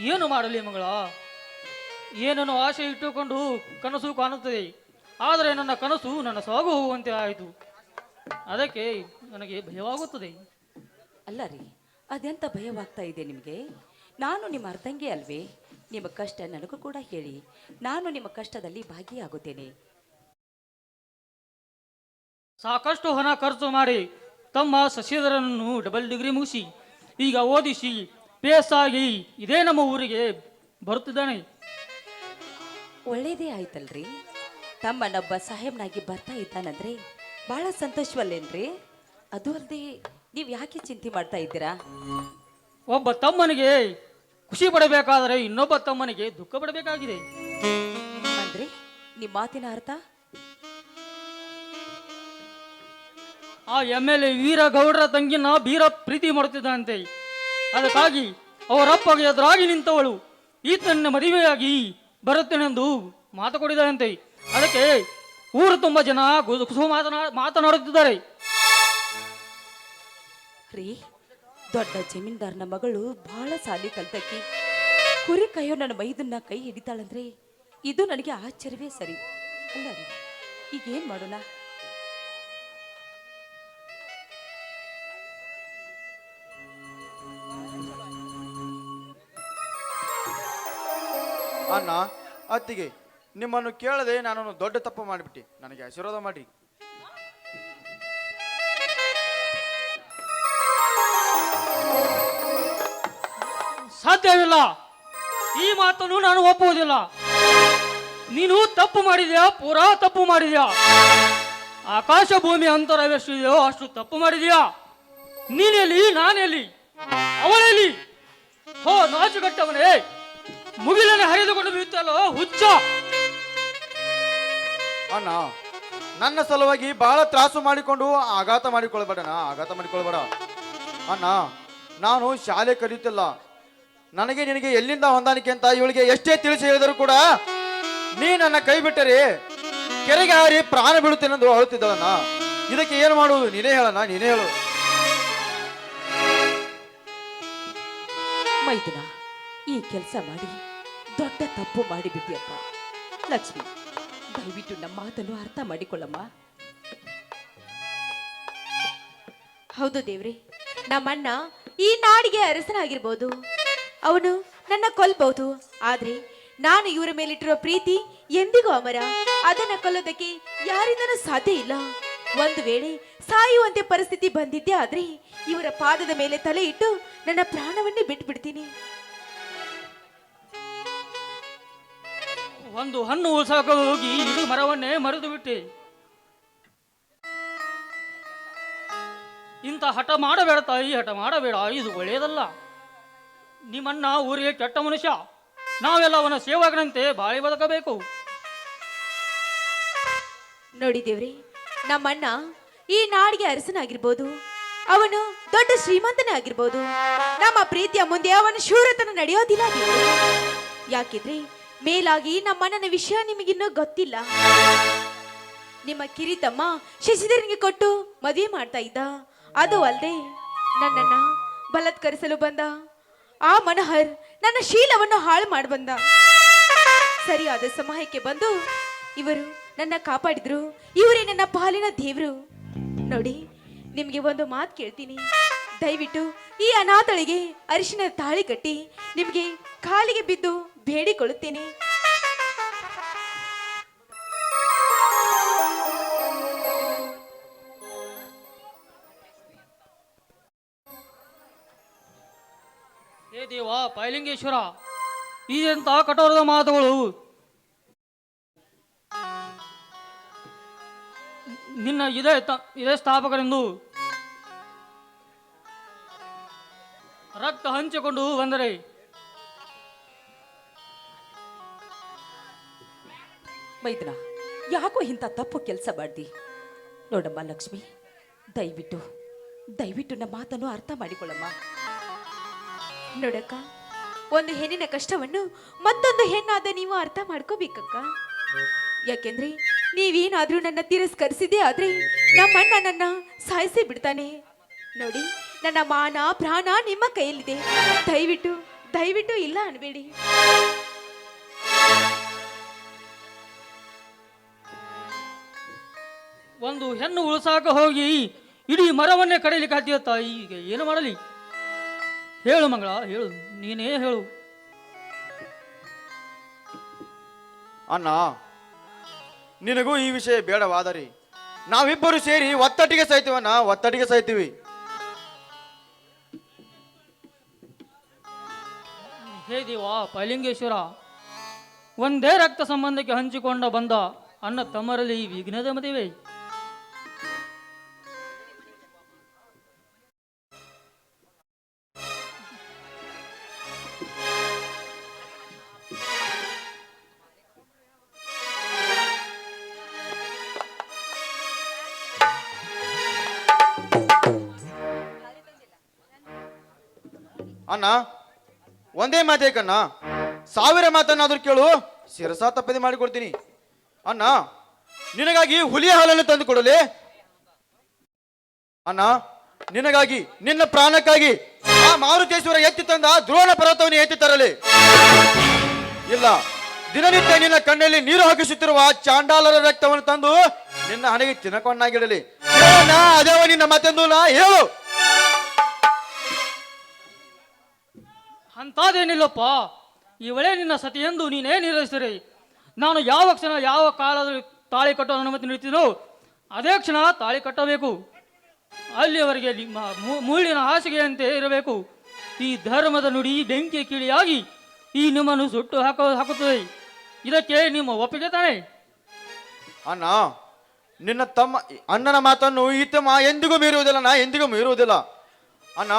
ಏನು ಮಾಡಲಿ ಮಗಳ? ಏನನ್ನು ಆಸೆ ಇಟ್ಟುಕೊಂಡು ಕನಸು ಕಾಣುತ್ತದೆ. ಆದರೆ ನನ್ನ ಕನಸು ನನ್ನ ಸಾಗು ಹೋಗುವಂತೆ ಆಯಿತು. ಅದಕ್ಕೆ ನನಗೆ ಭಯವಾಗುತ್ತದೆ. ಅಲ್ಲ ರೀ ಅದೆಂತ ಭಯವಾಗ್ತಾ ಇದೆ ನಿಮಗೆ? ನಾನು ನಿಮ್ಮ ಅರ್ಧಂಗೆ ಅಲ್ವೇ? ನಿಮ್ಮ ಕಷ್ಟ ನನಗೂ ಕೂಡ ಹೇಳಿ. ನಾನು ನಿಮ್ಮ ಕಷ್ಟದಲ್ಲಿ ಭಾಗಿಯಾಗುತ್ತೇನೆ. ಸಾಕಷ್ಟು ಹಣ ಖರ್ಚು ಮಾಡಿ ತಮ್ಮ ಸಸ್ಯಧರನನ್ನು ಡಬಲ್ ಡಿಗ್ರಿ ಮುಗಿಸಿ ಈಗ ಓದಿಸಿ ಪೇಸ್ ಆಗಿ ಇದೇ ನಮ್ಮ ಊರಿಗೆ ಬರುತ್ತಿದ್ದಾನೆ. ಒಳ್ಳೇದೇ ಆಯ್ತಲ್ರಿ. ತಮ್ಮನೊಬ್ಬ ಸಾಹೇಬ್ನಾಗಿ ಬರ್ತಾ ಇದ್ದಾನಂದ್ರೆ ಬಹಳ ಸಂತೋಷವಲ್ಲೇನ್ರಿ? ಅದು ಅಲ್ಲದೆ ನೀವು ಯಾಕೆ ಚಿಂತೆ ಮಾಡ್ತಾ ಇದ್ದೀರಾ? ಒಬ್ಬ ತಮ್ಮನಿಗೆ ಖುಷಿ ಪಡಬೇಕಾದರೆ ಇನ್ನೊಬ್ಬ ತಮ್ಮನಿಗೆ ದುಃಖ ಪಡಬೇಕಾಗಿದೆ. ಅಂದ್ರೆ ನಿಮ್ಮ ಮಾತಿನ ಅರ್ಥ? ಆ ಎಂ ಎಲ್ ಎ ವೀರಗೌಡರ ತಂಗಿನ ಬೀರ ಪ್ರೀತಿ ಮಾಡುತ್ತಿದ್ದಂತೆ ಅದಕ್ಕಾಗಿ ಅವರಪ್ಪಗೆ ಎದುರಾಗಿ ನಿಂತವಳು. ಈತನ ಮದುವೆಯಾಗಿ ಬರುತ್ತೇನೆಂದು ಮಾತು ಕೊಡಿದಂತೆ ಅದಕ್ಕೆ ಊರು ತುಂಬ ಜನ ಕುಸು ಮಾತನಾ, ಮಾತನಾಡುತ್ತಿದ್ದಾರೆ. ರೀ, ದೊಡ್ಡ ಜಮೀನ್ದಾರನ ಮಗಳು ಬಹಳ ಸಾಲಿ ಕಲ್ತಕ್ಕಿ. ಕುರಿ ಕೈಯೋ ನನ್ನ ಮೈದನ್ನ ಕೈ ಹಿಡಿತಾಳಂದ್ರೆ ಇದು ನನಗೆ ಆಶ್ಚರ್ಯವೇ ಸರಿ. ಅಲ್ಲ ರೀ, ಈಗೇನು ಮಾಡೋಣ? ಅಣ್ಣ, ಅತ್ತಿಗೆ, ನಿಮ್ಮನ್ನು ಕೇಳದೆ ನಾನು ದೊಡ್ಡ ತಪ್ಪು ಮಾಡಿಬಿಟ್ಟೆ. ನನಗೆ ಆಶೀರ್ವಾದ ಮಾಡಿ ಸಾಧ್ಯವಿಲ್ಲ. ಈ ಮಾತನ್ನು ನಾನು ಒಪ್ಪುವುದಿಲ್ಲ. ನೀನು ತಪ್ಪು ಮಾಡಿದ್ಯಾ? ಪೂರಾ ತಪ್ಪು ಮಾಡಿದ್ಯಾ? ಆಕಾಶ ಭೂಮಿ ಅಂತರವೆಷ್ಟಿದೆಯೋ ಅಷ್ಟು ತಪ್ಪು ಮಾಡಿದ್ಯಾ? ನೀನೆಲ್ಲಿ? ನಾನೆಲ್ಲಿ? ಅವಳೆಲ್ಲಿ ಹೋ ನಾಚುಗಟ್ಟವನೇ ಮುಗಿಲನ್ನು ಹರಿದುಕೊಂಡು ಹುಚ್ಚ. ಅಣ್ಣ ನನ್ನ ಸಲುವಾಗಿ ಬಹಳ ತ್ರಾಸು ಮಾಡಿಕೊಂಡು ಆಘಾತ ಮಾಡಿಕೊಳ್ಬೇಡಣ ಆಘಾತ ಮಾಡಿಕೊಳ್ಬೇಡ ಅಣ್ಣ ನಾನು ಶಾಲೆ ಕಲಿಯುತ್ತಿಲ್ಲ ನನಗೆ ನಿನಗೆ ಎಲ್ಲಿಂದ ಹೊಂದಾಣಿಕೆ ಅಂತ ಇವಳಿಗೆ ಎಷ್ಟೇ ತಿಳಿಸಿ ಹೇಳಿದರೂ ಕೂಡ ನೀ ನನ್ನ ಕೈ ಬಿಟ್ಟರೆ ಕೆರೆಗೆ ಹಾರಿ ಪ್ರಾಣ ಬೀಳುತ್ತೇನೆಂದು ಅಳುತ್ತಿದ್ದಳಣ್ಣ. ಇದಕ್ಕೆ ಏನು ಮಾಡುವುದು? ನೀನೇ ಹೇಳಣ್ಣ ನೀನೇ ಹೇಳು. ಮೈದುನ ಈ ಕೆಲಸ ಮಾಡಿ. ದೊಡ್ಡ ತಪ್ಪು ಮಾಡಿಬಿಟ್ಟಿಯಪ್ಪ. ಲಕ್ಷ್ಮಿ, ದಯವಿಟ್ಟು ನಮ್ಮ ಮಾತನ್ನು ಅರ್ಥ ಮಾಡಿಕೊಳ್ಳಮ್ಮ. ಹೌದು ದೇವ್ರೆ, ನಮ್ಮಣ್ಣ ಈ ನಾಡಿಗೆ ಅರಸನಾಗಿರ್ಬೋದು. ಅವನು ನನ್ನ ಕೊಲ್ಬಹುದು, ಆದ್ರೆ ನಾನು ಇವರ ಮೇಲಿಟ್ಟಿರೋ ಪ್ರೀತಿ ಎಂದಿಗೂ ಅಮರ. ಅದನ್ನ ಕೊಲ್ಲೋದಕ್ಕೆ ಯಾರಿಂದನೂ ಸಾಧ್ಯ ಇಲ್ಲ. ಒಂದು ವೇಳೆ ಸಾಯುವಂತೆ ಪರಿಸ್ಥಿತಿ ಬಂದಿದ್ದೆ ಆದ್ರೆ ಇವರ ಪಾದದ ಮೇಲೆ ತಲೆ ಇಟ್ಟು ನನ್ನ ಪ್ರಾಣವನ್ನೇ ಬಿಟ್ಬಿಡ್ತೀನಿ. ಒಂದು ಹಣ್ಣು ಉಳ್ಸಾಕ ಹೋಗಿ ಇಡೀ ಮರವನ್ನೇ ಮರೆತು ಬಿಟ್ಟೆ. ಇಂಥ ಹಠ ಮಾಡಬೇಡ ತಾಯಿ, ಹಠ ಮಾಡಬೇಡ, ಇದು ಒಳ್ಳೆಯದಲ್ಲ. ನಿಮ್ಮಣ್ಣ ಊರಿಗೆ ಕೆಟ್ಟ ಮನುಷ್ಯ. ನಾವೆಲ್ಲ ಅವನ ಸೇವಕನಂತೆ ಬಾಳಿ ಬದುಕಬೇಕು. ನೋಡಿ ದೇವ್ರಿ, ನಮ್ಮಣ್ಣ ಈ ನಾಡಿಗೆ ಅರಸನಾಗಿರ್ಬೋದು. ಅವನು ದೊಡ್ಡ ಶ್ರೀಮಂತನೇ ಆಗಿರ್ಬೋದು ನಮ್ಮ ಪ್ರೀತಿಯ ಮುಂದೆ ಅವನ ಶೂರತನ ನಡೆಯೋದಿಲ್ಲ ಯಾಕಿದ್ರೆ ಮೇಲಾಗಿ ನಮ್ಮಣ್ಣನ ವಿಷಯ ನಿಮಗಿನ್ನೂ ಗೊತ್ತಿಲ್ಲ. ನಿಮ್ಮ ಕಿರಿತಮ್ಮ ಶಶಿಧರನಿಗೆ ಕೊಟ್ಟು ಮದುವೆ ಮಾಡ್ತಾ ಇದ್ದ. ಅದು ಅಲ್ಲದೆ ನನ್ನನ್ನ ಬಲತ್ಕರಿಸಲು ಬಂದ. ಆ ಮನೋಹರ್ ನನ್ನ ಶೀಲವನ್ನು ಹಾಳು ಮಾಡಿ ಬಂದ. ಸರಿಯಾದ ಸಮಯಕ್ಕೆ ಬಂದು ಇವರು ನನ್ನ ಕಾಪಾಡಿದ್ರು. ಇವರೇ ನನ್ನ ಪಾಲಿನ ದೇವರು. ನೋಡಿ, ನಿಮಗೆ ಒಂದು ಮಾತು ಕೇಳ್ತೀನಿ. ದಯವಿಟ್ಟು ಈ ಅನಾಥಳಿಗೆ ಅರಿಶಿನ ತಾಳಿ ಕಟ್ಟಿ ನಿಮಗೆ ಕಾಲಿಗೆ ಬಿದ್ದು ಬೇಡಿಕೊಳ್ಳುತ್ತೇನೆ. ದೇವ ಪೈಲಿಂಗೇಶ್ವರ ಇದೆಂತ ಕಠೋರದ ಮಾತುಗಳು. ನಿನ್ನ ಇದೇ ಇದೇ ಸ್ಥಾಪಕರೆಂದು ರಕ್ತ ಹಂಚಿಕೊಂಡು ಬಂದರೆ ಮೈದನ, ಯಾಕೋ ಇಂಥ ತಪ್ಪು ಕೆಲಸ ಮಾಡ್ದಿ? ನೋಡಮ್ಮ ಲಕ್ಷ್ಮಿ, ದಯವಿಟ್ಟು ದಯವಿಟ್ಟು ನಮ್ಮ ಮಾತನ್ನು ಅರ್ಥ ಮಾಡಿಕೊಳ್ಳಮ್ಮ. ನೋಡಕ್ಕ, ಒಂದು ಹೆಣ್ಣಿನ ಕಷ್ಟವನ್ನು ಮತ್ತೊಂದು ಹೆಣ್ಣಾದ ನೀವು ಅರ್ಥ ಮಾಡ್ಕೋಬೇಕಕ್ಕ. ಯಾಕೆಂದ್ರೆ, ನೀವೇನಾದ್ರೂ ನನ್ನ ತಿರಸ್ಕರಿಸಿದೆ ಆದ್ರೆ ನಮ್ಮಣ್ಣ ನನ್ನ ಸಾಯಿಸಿ ಬಿಡ್ತಾನೆ. ನೋಡಿ, ನನ್ನ ಮಾನ, ಪ್ರಾಣ ನಿಮ್ಮ ಕೈಯಲ್ಲಿದೆ. ದಯವಿಟ್ಟು ದಯವಿಟ್ಟು ಇಲ್ಲ ಅನ್ಬೇಡಿ. ಒಂದು ಹೆಣ್ಣು ಉಳಿಸಾಕ ಹೋಗಿ ಇಡೀ ಮರವನ್ನೇ ಕಡಿಲಿಕ್ಕೆ ಹತ್ತಿಯ ತಾಯಿ ಈಗ ಏನು ಮಾಡಲಿ? ಹೇಳು ಮಂಗಳ ಹೇಳು ನೀನೇ ಹೇಳು. ಅಣ್ಣ ನಿನಗೂ ಈ ವಿಷಯ ಬೇಡವಾದರಿ ನಾವಿಬ್ಬರು ಸೇರಿ ಒತ್ತಟ್ಟಿಗೆ ಸಾಯ್ತೀವಣ್ಣ ಒತ್ತಟ್ಟಿಗೆ ಸಾಯ್ತೀವಿ. ಹೇ ದೇವಾ ಪೈಲಿಂಗೇಶ್ವರ ಒಂದೇ ರಕ್ತ ಸಂಬಂಧಕ್ಕೆ ಹಂಚಿಕೊಂಡ ಬಂದ ಅಣ್ಣ ತಮ್ಮರಲ್ಲಿ ಈ ವಿಘ್ನದ ಮದುವೆ. ಅಣ್ಣ, ಒಂದೇ ಮಾತೇ ಕಣ್ಣ. ಸಾವಿರ ಮಾತನ್ನಾದ್ರೂ ಕೇಳು, ಶಿರಸ ತಪ್ಪದೆ ಮಾಡಿಕೊಡ್ತೀನಿ. ಅಣ್ಣ, ನಿನಗಾಗಿ ಹುಲಿಯ ಹಾಲನ್ನು ತಂದು ಕೊಡಲಿ. ಅಣ್ಣ, ನಿನಗಾಗಿ, ನಿನ್ನ ಪ್ರಾಣಕ್ಕಾಗಿ ಆ ಮಾರುತೇಶ್ವರ ಎತ್ತಿ ತಂದ ದ್ರೋಣ ಪರ್ವತವನ್ನು ಎತ್ತಿ ತರಲಿ. ಇಲ್ಲ, ದಿನನಿತ್ಯ ನಿನ್ನ ಕಣ್ಣಲ್ಲಿ ನೀರು ಹಾಕಿಸುತ್ತಿರುವ ಚಾಂಡಾಲರ ರಕ್ತವನ್ನು ತಂದು ನಿನ್ನ ಹಣೆಗೆ ತಿನ್ನಕೊಂಡಾಗಿಡಲಿ ಅದೇ ಅದೇವ ನಿನ್ನ ಮತ್ತೆಂದು ನಾ ಹೇಳು. ಅಂಥದ್ದೇನಿಲ್ಲಪ್ಪ ಇವಳೇ ನಿನ್ನ ಸತಿ ಎಂದು ನೀನೇ ನಿರ್ವಹಿಸಿರಿ ನಾನು ಯಾವ ಕ್ಷಣ ಯಾವ ಕಾಲದಲ್ಲಿ ತಾಳಿ ಕಟ್ಟೋ ಅನುಮತಿ ನೀಡ್ತೀನೋ ಅದೇ ಕ್ಷಣ ತಾಳಿ ಕಟ್ಟಬೇಕು. ಅಲ್ಲಿಯವರೆಗೆ ನಿಮ್ಮ ಮುಳ್ಳಿನ ಹಾಸಿಗೆಯಂತೆ ಇರಬೇಕು. ಈ ಧರ್ಮದ ನುಡಿ ಬೆಂಕಿ ಕಿಡಿಯಾಗಿ ಈ ನಿಮ್ಮನ್ನು ಸುಟ್ಟು ಹಾಕೋ, ಹಾಕುತ್ತದೆ. ಇದಕ್ಕೆ ನಿಮ್ಮ ಒಪ್ಪಿಗೆ ತಾನೆ. ಅಣ್ಣ, ನಿನ್ನ ತಮ್ಮ, ಅಣ್ಣನ ಮಾತನ್ನು ಈತಮ್ಮ ತಮ್ಮ ಎಂದಿಗೂ ಮೀರುವುದಿಲ್ಲ, ನಾ ಎಂದಿಗೂ ಮೀರುವುದಿಲ್ಲ. ಅಣ್ಣ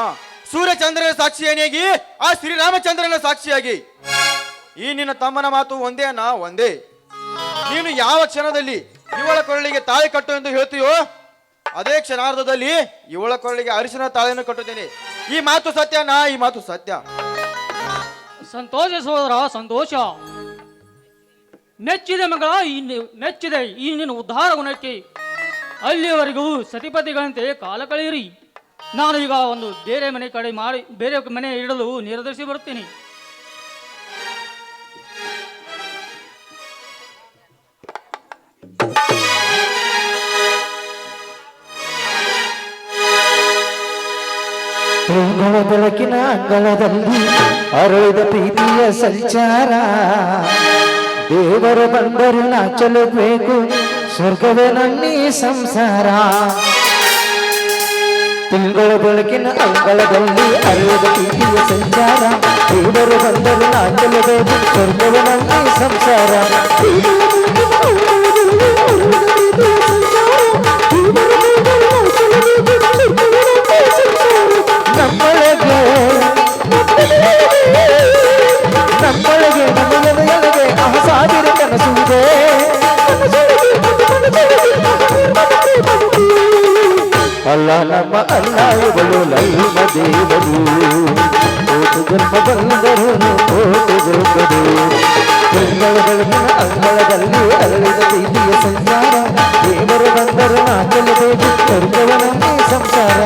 ಸೂರ್ಯಚಂದ್ರನ ಸಾಕ್ಷಿಯನೇಗಿ ಆ ಶ್ರೀರಾಮಚಂದ್ರನ ಸಾಕ್ಷಿಯಾಗಿ. ಈ ನಿನ್ನ ತಮ್ಮನ ಮಾತು ಒಂದೇ, ನಾ ಒಂದೇ. ನೀನು ಯಾವ ಕ್ಷಣದಲ್ಲಿ ಇವಳ ಕೊರಳಿಗೆ ತಾಳಿ ಕಟ್ಟು ಎಂದು ಹೇಳ್ತೀಯೋ, ಅದೇ ಕ್ಷಣಾರ್ಧದಲ್ಲಿ ಇವಳ ಕೊರಳಿಗೆ ಅರಿಶಿನ ತಾಳಿಯನ್ನು ಕಟ್ಟುತ್ತೇನೆ. ಈ ಮಾತು ಸತ್ಯ, ನಾ ಈ ಮಾತು ಸತ್ಯ. ಸಂತೋಷ ಸೋದರ, ಸಂತೋಷ. ನೆಚ್ಚಿದೆ ಮಗಳ, ಈ ನಿ- ಮೆಚ್ಚಿದೆ ಈ ನಿನ್ನ ಉದ್ಧಾರ ಗುಣಕ್ಕೆ ಅಲ್ಲಿಯವರೆಗೂ ಸತಿಪತಿಗಳಂತೆ ಕಾಲ ಕಳೆಯಿರಿ. ನಾನು ಈಗ ಒಂದು ಬೇರೆ ಮನೆ ಕಡೆ ಮಾಡಿ, ಬೇರೆ ಮನೆ ಇಡಲು ನಿರ್ಧರಿಸಿ ಬರುತ್ತೇನೆ. ಬೆಳಕಿನ ಅಂಗಳದಲ್ಲಿ ಅರಳಿದ ಪ್ರೀತಿಯ ಸಂಚಾರ. ದೇವರು ಬಂದರು ನಾಚಲು ಬೇಕು, ಸ್ವರ್ಗವೇ ನನ್ನಿ ಸಂಸಾರ. ತಿಂಗಳ ಬೆಳಕಿನ ಅಂಗಳದಲ್ಲಿ ಅರಳಿದ ಪ್ರೀತಿಯ ಸಂಚಾರ. ದೇವರು ಬಂದರು ನಾಚಲು ಬೇಕು ಸ್ವರ್ಗವೇ ನನ್ನಿ ಸಂಸಾರ. ಅಲ್ಲ ನಮ್ಮ ಅಲ್ಲ ಇವಳು ಲೈವ ದೇವರು. ಕೋಟು ಜನ್ಮ ಬಂದರು ಕೋಟು ತಿಂಗಳ ಬೆಳಕಿನ ಅಂಗಳದಲ್ಲಿ ಅರಳಿದ ಪ್ರೀತಿಯ ಸಂಸಾರ. ದೇವರು ಬಂದರು ದೇವಿ ಸ್ವರ್ಗವನಂತೆ ಸಂಸಾರ.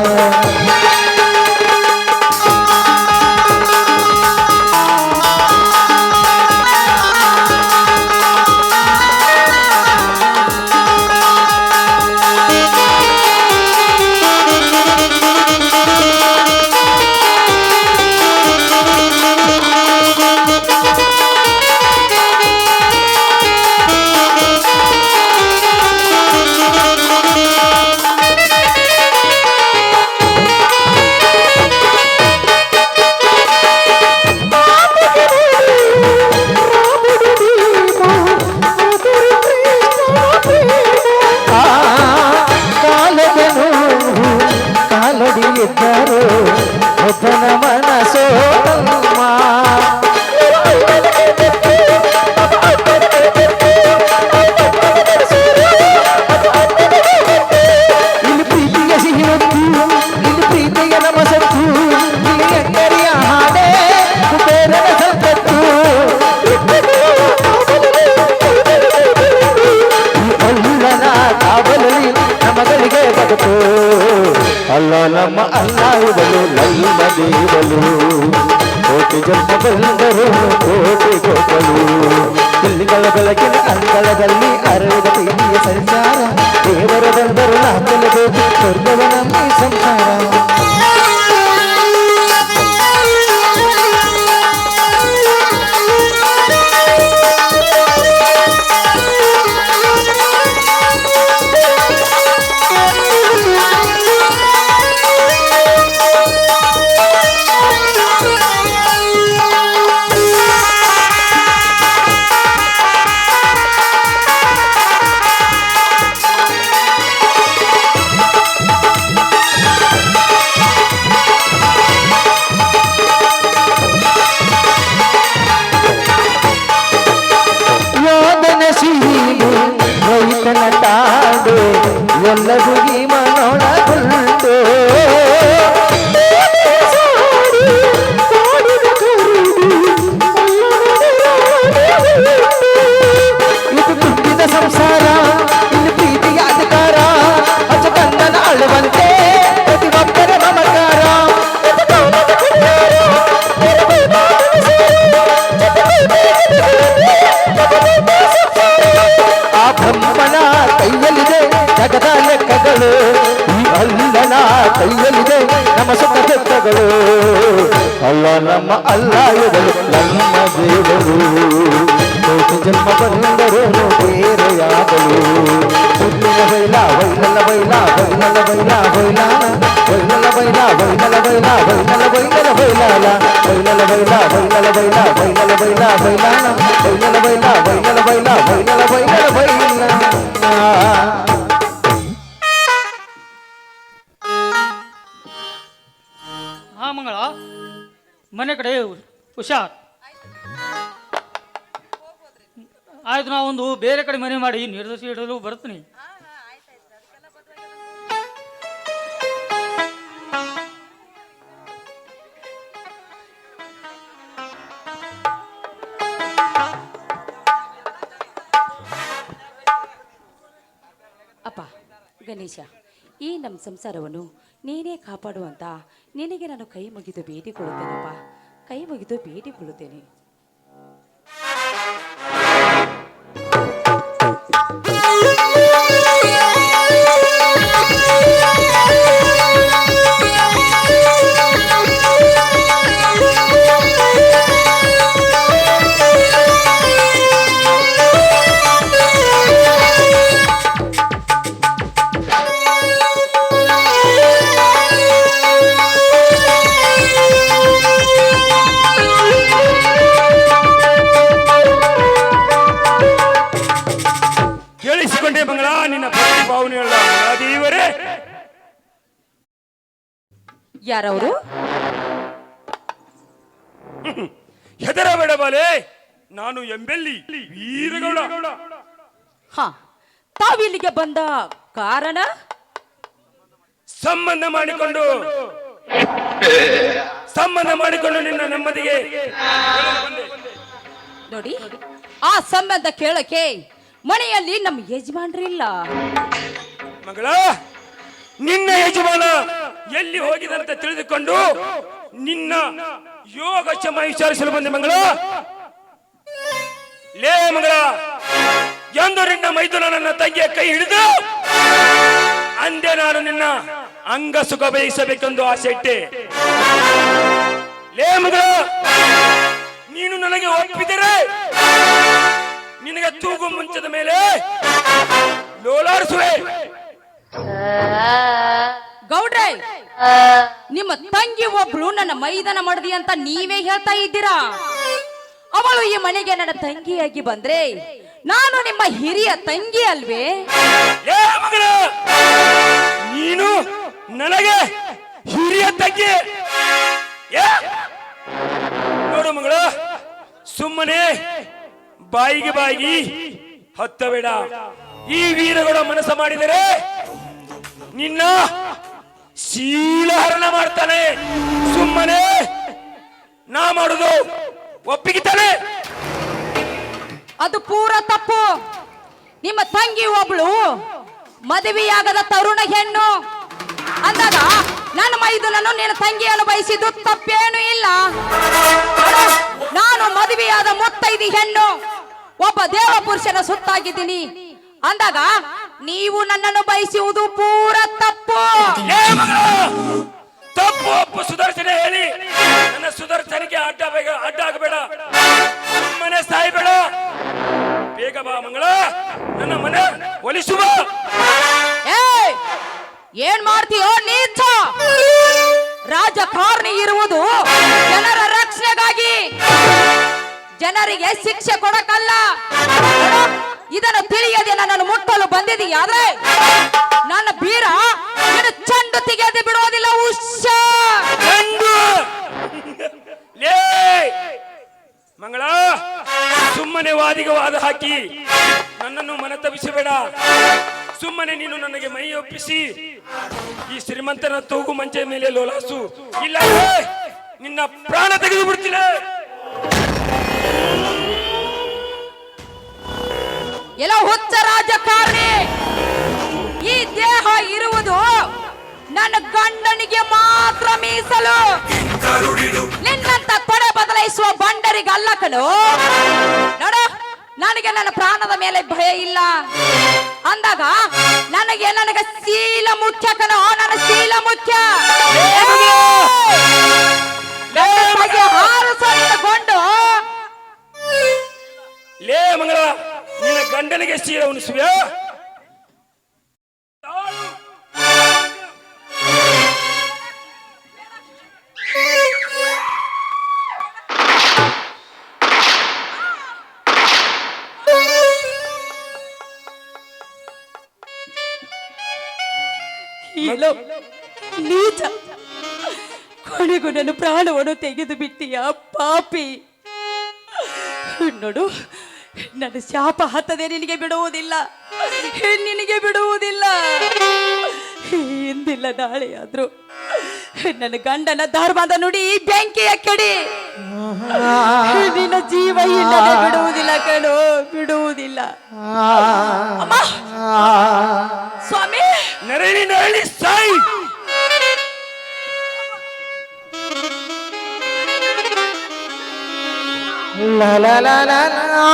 ಜನ್ಮ ಬಂದರು ಬೇರೆಯಾದಳು ಹುಟ್ಟಿನ ಬೈಲ ಬೈಲಲ್ಲ ಬೈಲ ಬೈಲಲ್ಲ ಬೈಲ ಬೈಲ ಬೈಲಲ್ಲ ಬೈಲ ಬೈಲಲ್ಲ ಬೈಲ ಬೈಲಲ್ಲ ಬೈಲಲ್ಲ ಬೈಲಾಲ ಬೈಲಲ್ಲ ಬೈಲ ಬೈಲಲ್ಲ ಬೈಲ ಬೈಲಲ್ಲ ಬೈಲ ಬೈಲಾನ ಬೈಲಲ್ಲ ಬೈಲ ಬೈಲಲ್ಲ ಬೈಲ ಬೈಲಲ್ಲ ಬೈಲಲ್ಲ ಬೈಲ ಹಾ ಮಂಗಳ ಮನೆ ಕಡೆ ಹುಷಾರ್ ಆಯ್ತು ಒಂದು ಬೇರೆ ಕಡೆ ಮನೆ ಮಾಡಿ ನಿರ್ದೇಶಿ ಇಡಲು ಬರ್ತೀನಿ. ಅಪ್ಪ ಗಣೇಶ ಈ ನಮ್ಮ ಸಂಸಾರವನ್ನು ನೀನೇ ಕಾಪಾಡುವಂತ ನಿನಗೆ ನಾನು ಕೈ ಮುಗಿದು ಭೇಟಿ ಕೊಡುತ್ತೇನಪ್ಪ. ಕೈ ಮುಗಿದು ಭೇಟಿ ಕೇಳಿಸಿಕೊಂಡೆ ಹೆದರಬೇಡ ಬಾಲೆ. ನಾನು ಎಂಬೆಲ್ಲಿ ವೀರಗೌಡ. ಹಾ ತಾವಿಲ್ಲಿಗೆ ಬಂದ ಕಾರಣ? ಸಂಬಂಧ ಮಾಡಿಕೊಂಡು. ಸಂಬಂಧ ಮಾಡಿಕೊಂಡು ನಿನ್ನ ನೆಮ್ಮದಿಗೆ ನೋಡಿ ಆ ಸಂಬಂಧ ಕೇಳಕ್ಕೆ ಮನೆಯಲ್ಲಿ ನಮ್ಮ ಯಜಮಾನ್ರಿಲ್ಲ ಮಗಳ ನಿನ್ನ ಯಜಮಾನ ಎಲ್ಲಿ ಹೋಗಿದಂತ ತಿಳಿದುಕೊಂಡು ನಿನ್ನ ಯೋಗ ಶಮ ವಿಚಾರಿಸಲು ಬಂದೆ ಮಂಗಳ. ಲೇ ಮಂಗಳ, ಎಂದು ನಿನ್ನ ಮೈದುನ ನನ್ನ ತಂಗಿಯ ಕೈ ಹಿಡಿದು, ಅಂದೆ ನಾನು ನಿನ್ನ ಅಂಗ ಸುಖ ಬಯಸಬೇಕೆಂದು ಆಸೆ ಇಟ್ಟೆ. ಲೇ ಮಗಳ, ನೀನು ನನಗೆ ಒಪ್ಪಿದರೆ, ನಿನಗೆ ತೂಗು ಮುಂಚದ ಮೇಲೆ ಲೋಲಾರಿಸುವೆ. ಗೌಡ್ರೆ ಒಬ್ಳು ನನ್ನ ಮೈದಾನ ಮಾಡದಿ ಅಂತ ನೀವೇ ಹೇಳ್ತಾ ಇದ್ದೀರಾ? ಅವಳು ಈ ಮನೆಗೆ ನನ್ನ ತಂಗಿಯಾಗಿ ಬಂದ್ರೆ ನಾನು ನಿಮ್ಮ ಹಿರಿಯ ತಂಗಿ ಅಲ್ವೇ? ನೀನು ನನಗೆ ಹಿರಿಯ ತಂಗಿ? ನೋಡು ಮಗಳು, ಸುಮ್ಮನೆ ಬಾಯಿಗೆ ಬಾಯಿ ಹತ್ತಬೇಡ. ಈ ವೀರಗಳ ಮನಸ್ಸು ಮಾಡಿದರೆ ನಿನ್ನ ಶೀಲಹರಣ ಮಾಡ್ತಾನೆ. ಸುಮ್ಮನೆ ನಾ ಮಾಡುದು ಒಪ್ಪಿಗೆ ತಾನೆ ಅದು ಪೂರ ತಪ್ಪು. ನಿಮ್ಮ ತಂಗಿ ಒಬ್ಳು ಮದುವೆಯಾಗದ ತರುಣ ಹೆಣ್ಣು. ಅಂದಾಗ ನನ್ನ ಮೈದುನನ್ನು ನಿನ್ನ ತಂಗಿಯನ್ನು ಬಯಸಿದ್ದು ತಪ್ಪೇನು ಇಲ್ಲ. ನಾನು ಮದುವೆಯಾದ ಮುತ್ತೈದಿ ಹೆಣ್ಣು. ಒಬ್ಬ ದೇವ ಪುರುಷನ ಸುತ್ತಾಗಿದ್ದೀನಿ. ಅಂದಾಗ ನೀವು ನನ್ನನ್ನು ಬಯಸುವುದು ಪೂರ ತಪ್ಪು. ತಪ್ಪು ಒಪ್ಪು ಸುದರ್ಶನ ಹೇಳಿ. ನನ್ನ ಸುದರ್ಶನಕ್ಕೆ ಅಡ್ಡ ಬೇಗ ಅಡ್ಡ ಆಗಬೇಡ. ಮನೆ ಸಾಯ್ಬೇಡ. ಬೇಗ ಬಾ ಮಂಗಳ ನನ್ನ ಮನೆ ಒಲಿಸುವ. ಏಯ್! ಏನ್ ಮಾಡ್ತೀಯೋ ನೀಚ. ರಾಜಕಾರಣಿ ಇರುವುದು ಜನರ ರಕ್ಷಣೆಗಾಗಿ. ಜನರಿಗೆ ಶಿಕ್ಷೆ ಕೊಡಕಲ್ಲ. ಇದನ್ನು ತಿಳಿಯದೆ ನನ್ನನ್ನು ಮುಟ್ಟಲು ಬಂದಿದೆಯಾದ್ರೆ ನನ್ನ ಬೀರ ಚಂಡು ತೆಗೆಯದೆ ಬಿಡೋದಿಲ್ಲ ಗಂಡು ಲೇ. ಮಂಗಳ, ಸುಮ್ಮನೆ ವಾದಿಗೆ ವಾದ ಹಾಕಿ ನನ್ನನ್ನು ಮನ ತಪ್ಪಿಸಬೇಡ ಸುಮ್ಮನೆ ನೀನು ನನಗೆ ಮೈ ಒಪ್ಪಿಸಿ. ಈ ಶ್ರೀಮಂತನ ತೂಗು ಮಂಚೆ ಮೇಲೆ ಲೋಲಾಸು. ಇಲ್ಲ ನಿನ್ನ ಪ್ರಾಣ ತೆಗೆದು ಬಿಡ್ತೀನಿ. ಎಲ್ಲ ಹುಚ್ಚ ರಾಜಕಾರಣಿ. ಈ ದೇಹ ಇರುವುದು ನನ್ನ ಗಂಡನಿಗೆ ಮಾತ್ರ ಮೀಸಲು. ನಿನ್ನಂತ ತೊಡೆ ಬದಲಾಯಿಸುವ ಬಂಡರಿಗಲ್ಲ ಕಣೋ. ನೋಡು, ನನಗೆ ನನ್ನ ಪ್ರಾಣದ ಮೇಲೆ ಭಯ ಇಲ್ಲ. ಅಂದಾಗ ನನಗೆ ನನಗೆ ಶೀಲ ಮುಖ್ಯ ಕಣೋ, ನನ್ನ ಶೀಲ ಮುಖ್ಯ. ಹಾರು ಹಾರಿಸೋ ನಿನ್ನ ಗೊಂಡು ಲೇ ಮಂಗಳ ನಿನ್ನ ಗಂಡನಿಗೆ ಸೀರೆ ಉಣಿಸುವೆ ಏನೋ ನೀಚ ಕೊನೆಗೂ ನನ್ನ ಪ್ರಾಣವನ್ನು ತೆಗೆದು ಬಿಟ್ಟಿಯ ಪಾಪಿ ನೋಡು ನನ್ನ ಶಾಪ ಹತ್ತದೆ ನಿನಗೆ ಬಿಡುವುದಿಲ್ಲ. ನಿನಗೆ ಬಿಡುವುದಿಲ್ಲ. ಎಂದಿಲ್ಲ ನಾಳೆ ಆದ್ರೂ. ನನ್ನ ಗಂಡನ ಧರ್ಮದ ನುಡಿ ಬೆಂಕಿಯ ಕೆಡಿ. ನಿನ್ನ ಜೀವ ಇಲ್ಲದೆ ಬಿಡುವುದಿಲ್ಲ ಕಣು ಬಿಡುವುದಿಲ್ಲ. ಅಮ್ಮ. ಸ್ವಾಮಿ. ನರಳಿ ನರಳಿ ಸಾಯಿ. ലലലലലാ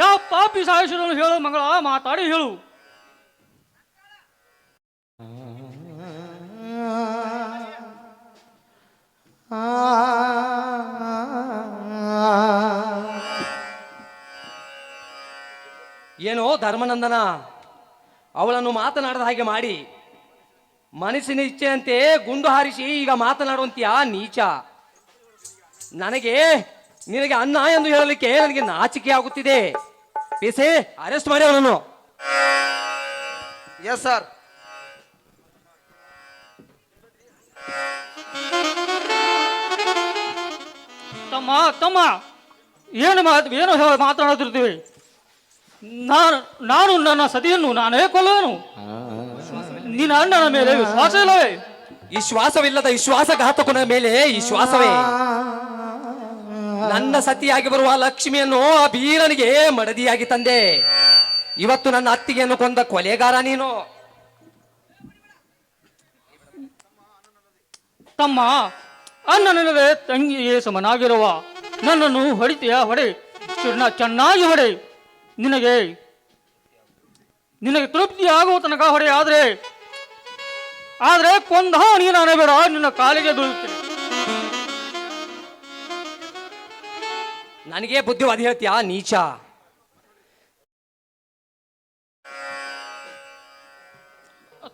ಯಾವ ಪಾಪಿ ಸಾಯಿಸಿದನು ಹೇಳು, ಮಂಗಳ, ಮಾತಾಡಿ ಹೇಳು. ಏನೋ ಧರ್ಮನಂದನ, ಅವಳನ್ನು ಮಾತನಾಡದ ಹಾಗೆ ಮಾಡಿ. ಮನಸ್ಸಿನ ಇಚ್ಛೆಯಂತೆ ಗುಂಡು ಹಾರಿಸಿ ಈಗ ಮಾತನಾಡುವಂತೀಯ ನೀಚ? ನನಗೆ, ನಿನಗೆ ಅನ್ನ ಎಂದು ಹೇಳಲಿಕ್ಕೆ ನನಗೆ ನಾಚಿಕೆ ಆಗುತ್ತಿದೆ ಪೇಸೆ ಅರೆಸ್ಟ್ ಮಾಡಿ ಅವನನ್ನು. ಎಸ್ ಸರ್ ತಮ್ಮ ತಮ್ಮ. ಏನು ಮಾತು ಏನು ಹೇಳ- ಮಾತನಾಡುತ್ತಿರ್ತೀವಿ ನಾನು ನಾನು ನನ್ನ ಸತಿಯನ್ನು ನಾನೇ ಕೊಲ್ಲನು ನಿನ್ನ ಅಣ್ಣನ ಮೇಲೆ ವಿಶ್ವಾಸ ಇಲ್ಲವೇ? ವಿಶ್ವಾಸವಿಲ್ಲದ ವಿಶ್ವಾಸಘಾತಕನ ಮೇಲೆ ವಿಶ್ವಾಸವೇ ನನ್ನ ಸತಿಯಾಗಿ ಬರುವ ಲಕ್ಷ್ಮಿಯನ್ನು ಆ ಬೀರನಿಗೆ ಮಡದಿಯಾಗಿ ತಂದೆ. ಇವತ್ತು ನನ್ನ ಅತ್ತಿಗೆಯನ್ನು ಕೊಂದ ಕೊಲೆಗಾರ ನೀನು. ತಮ್ಮ ಅನ್ನನಲ್ಲದೆ ತಂಗಿಯೇ ಸಮನಾಗಿರುವ ನನ್ನನ್ನು ಹೊಡಿತೀಯ, ಹೊಡೆ. ಚೂರ್ಣ ಚೆನ್ನಾಗಿ ಹೊಡೆ. ನಿನಗೆ ನಿನಗೆ ತೃಪ್ತಿ ಆಗುವ ತನಕ ಹೊಡೆ, ಆದ್ರೆ ಆದ್ರೆ ಕೊಂದ ನೀನು ಬೇಡ, ನಿನ್ನ ಕಾಲಿಗೆ ಬೀಳುತ್ತೇನೆ. ನನಗೆ ಬುದ್ಧಿವಾದ ಹೇಳ್ತೀಯಾ? ನೀಚ.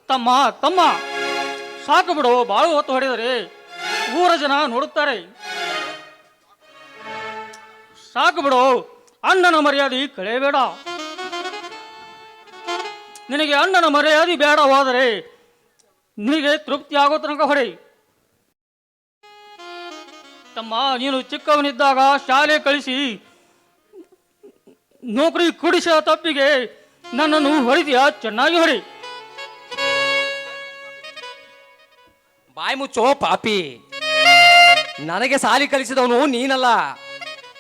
ತಮ್ಮ ತಮ್ಮ. ಸಾಕು ಬಿಡು, ಬಾಳು ಹೊತ್ತು ಹೊಡೆದರೆ ಊರ ಜನ ನೋಡುತ್ತಾರೆ. ಸಾಕು ಬಿಡು, ಅಣ್ಣನ ಮರ್ಯಾದೆ ಕಳೆಯಬೇಡ. ನಿನಗೆ ಅಣ್ಣನ ಮರ್ಯಾದೆ ಬೇಡವಾದರೆ ನಿನಗೆ ತೃಪ್ತಿ ಆಗೋ ತನಕ ಹೊಡೆ. ತಮ್ಮ ನೀನು ಚಿಕ್ಕವನಿದ್ದಾಗ ಶಾಲೆ ಕಳಿಸಿ ನೌಕರಿ ಕುಡಿಸ ತಪ್ಪಿಗೆ ನನ್ನನ್ನು ಹೊಡಿದೀಯ? ಚೆನ್ನಾಗಿ ಹೊಡಿ. ಬಾಯಿ ಮುಚ್ಚೋ ಪಾಪಿ. ನನಗೆ ಸಾಲಿ ಕಲಿಸಿದವನು ನೀನಲ್ಲ.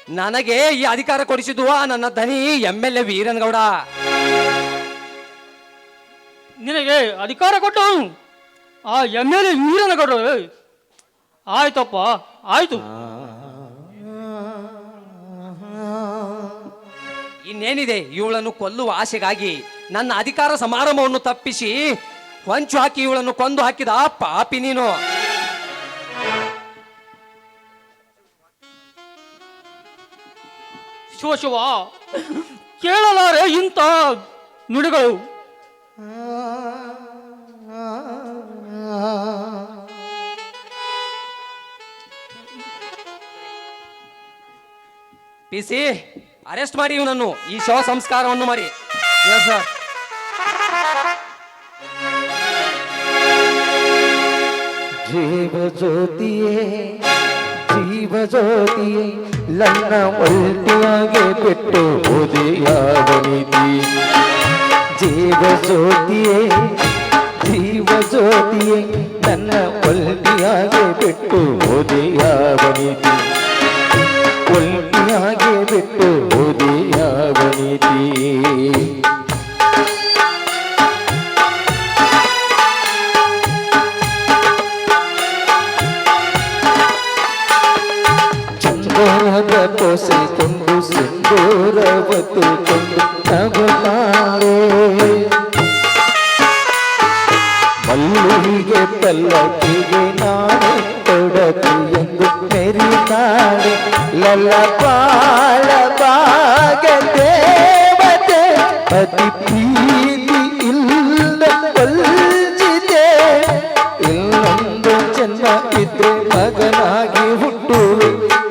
ನನಗೆ ಈ ಅಧಿಕಾರ ಕೊಡಿಸಿದ್ದು ಆ ನನ್ನ ಧನಿ ಎಂ ಎಲ್ ಎ ವೀರನಗೌಡ. ನಿನಗೆ ಅಧಿಕಾರ ಕೊಟ್ಟವನು ಆ ಎಂ ಎಲ್ ಎ ವೀರನ್ಗೌಡ. ಆಯ್ತಪ್ಪ. ಆಯ್ತು ಇನ್ನೇನಿದೆ ಇವಳನ್ನು ಕೊಲ್ಲುವ ಆಸೆಗಾಗಿ ನನ್ನ ಅಧಿಕಾರ ಸಮಾರಂಭವನ್ನು ತಪ್ಪಿಸಿ ಹೊಂಚು ಹಾಕಿ ಇವಳನ್ನು ಕೊಂದು ಹಾಕಿದ ಪಾಪಿ ನೀನು ಶಿವ ಶಿವ ಕೇಳಲಾರೆ ಇಂಥ ನುಡಿಗಳು ಪಿ ಸಿ, ಅರೆಸ್ಟ್ ಮಾಡಿ ಇವನನ್ನು. ಈ ಶವ ಸಂಸ್ಕಾರವನ್ನು ಮಾಡಿ. ಸರ್ ಜೀವ ಜ್ಯೋತಿಯೇ ಜೀವ ಜ್ಯೋತಿಯೇ ನನ್ನ ಒಲ್ಟಿಯಾಗೆ ಬಿಟ್ಟು ಓದಿಯಾದ ನೀತಿ ಜೀವ ಜ್ಯೋತಿಯೇ ಜೀವ ಜ್ಯೋತಿಯೇ ನನ್ನ ಒಲ್ಟಿಯಾಗೆ ಬಿಟ್ಟು ಓದಿಯಾದ ನೀತಿ ಒಲ್ಟಿಯಾಗೆ ಬಿಟ್ಟು ಓದಿಯಾದ ನೀತಿ ಚಂದನದ ಸಿಂಧೂರವತ್ತು ಸಿಂಧೂರವತ್ತುಕೊಂಡು ನಗುತ್ತಾಳೆ ಮಲ್ಲಿಗೆ ಪಲ್ಲಕ್ಕಿಗೆ ನಾನೇ ತೊಡಕು. ದೇವತೆ ಅತಿ ಪ್ರೀತಿ ಇಲ್ಲ ಇಲ್ಲೊಂದು ಇದ್ರೆ ಮಗನಾಗಿ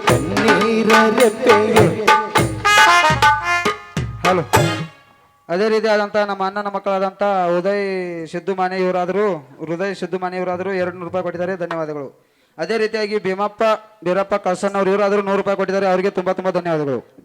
ಕಣ್ಣೀರ ರೆಪ್ಪೆಗೆ. ಹಲೋ. ಅದೇ ರೀತಿಯಾದಂಥ ನಮ್ಮ ಅಣ್ಣನ ಮಕ್ಕಳಾದಂಥ ಉದಯ್ ಸಿದ್ದು ಮಾನೆ ಹೃದಯ ಸಿದ್ದು ಮಾನೆ ಇವರಾದರು ಎರಡು ನೂರು ರೂಪಾಯಿ ಕೊಟ್ಟಿದ್ದಾರೆ. ಧನ್ಯವಾದಗಳು. ಅದೇ ರೀತಿಯಾಗಿ ಭೀಮಪ್ಪ ಬೀರಪ್ಪ ಕಳ್ಸನ್ ಅವರು ಇವರಾದರೂ ನೂರು ರೂಪಾಯಿ ಕೊಟ್ಟಿದ್ದಾರೆ. ಅವರಿಗೆ ತುಂಬ ತುಂಬ ಧನ್ಯವಾದಗಳು.